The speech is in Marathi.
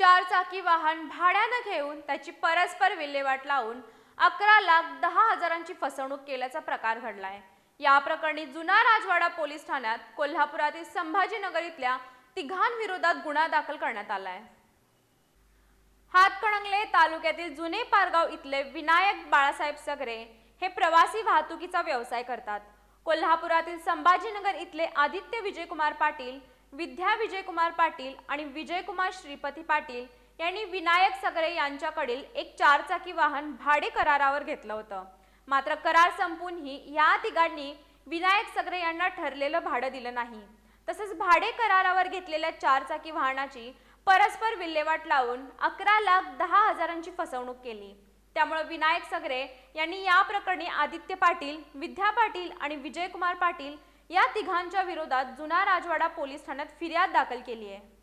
चार चाकी वाहन भाड्यानं घेऊन त्याची परस्पर विल्हेवाट लावून अकरा लाख दहा हजारांची फसवणूक केल्याचा प्रकार घडलाय. या प्रकरणी जुना राजवाडा पोलीस ठाण्यात कोल्हापुरातील संभाजीनगर इथल्या तिघांविरोधात गुन्हा दाखल करण्यात आलाय. हातकणंगले तालुक्यातील जुने पारगाव इथले विनायक बाळासाहेब सगरे हे प्रवासी वाहतुकीचा व्यवसाय करतात. कोल्हापुरातील संभाजीनगर इथले आदित्य विजयकुमार पाटील विद्या विजयकुमार पाटील आणि विजयकुमार श्रीपती पाटील यांनी विनायक सगरे यांच्याकडील एक चारचाकी वाहन भाडे करारावर घेतलं होतं. मात्र करार संपूनही या तिघांनी विनायक सगरे यांना ठरलेलं भाडं दिलं नाही. तसंच भाडे करारावर घेतलेल्या चारचाकी वाहनाची परस्पर विल्हेवाट लावून अकरा लाख दहा हजारांची फसवणूक केली. त्यामुळे विनायक सगरे यांनी या प्रकरणी आदित्य पाटील विद्या पाटील आणि विजयकुमार पाटील या तिघांच्या विरोधात जुना राजवाडा पोलीस ठाण्यात फिर्याद दाखल केली आहे.